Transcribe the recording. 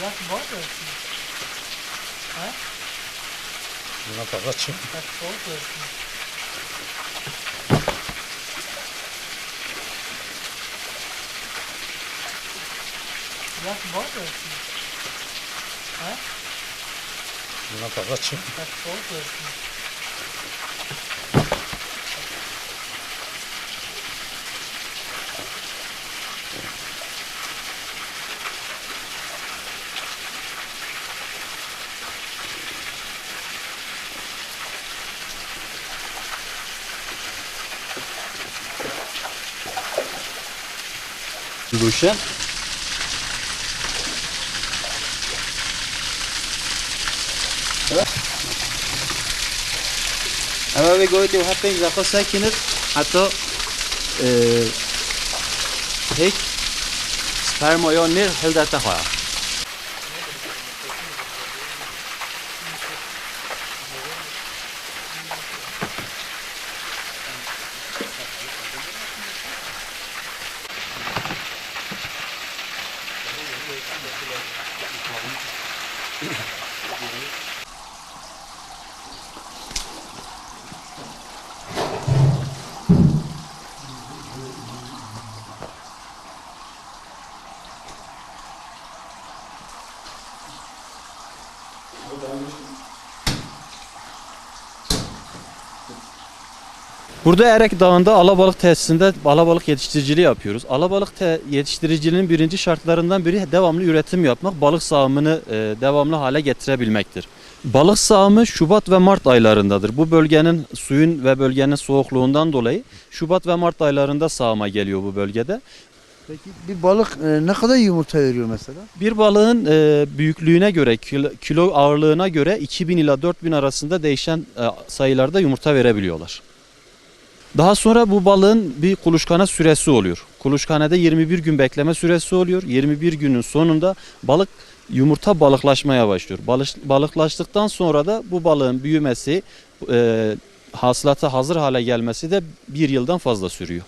Як бачиш? А? Ну, так, зачем? Так, полкаешь. Як бачиш? А? Ну, так, зачем? Так, полкаешь. روشن اما به بگوید و حتی این زقا سکنت حتی هیچ سپرمایان نیر نر حلدت خواهد Vou dar um Burada Erek Dağı'nda alabalık tesisinde alabalık yetiştiriciliği yapıyoruz. Alabalık yetiştiriciliğinin birinci şartlarından biri devamlı üretim yapmak, balık sağımını e, devamlı hale getirebilmektir. Balık sağımı Şubat ve Mart aylarındadır. Bu bölgenin suyun ve bölgenin soğukluğundan dolayı Şubat ve Mart aylarında sağıma geliyor bu bölgede. Peki bir balık e, ne kadar yumurta veriyor mesela? Bir balığın e, büyüklüğüne göre, kilo, kilo ağırlığına göre 2000 ila 4000 arasında değişen e, sayılarda yumurta verebiliyorlar. Daha sonra bu balığın bir kuluçkana süresi oluyor. Kuluçkanede 21 gün bekleme süresi oluyor. 21 günün sonunda balık yumurta balıklaşmaya başlıyor. Balış, balıklaştıktan sonra da bu balığın büyümesi, e, hasılata hazır hale gelmesi de bir yıldan fazla sürüyor.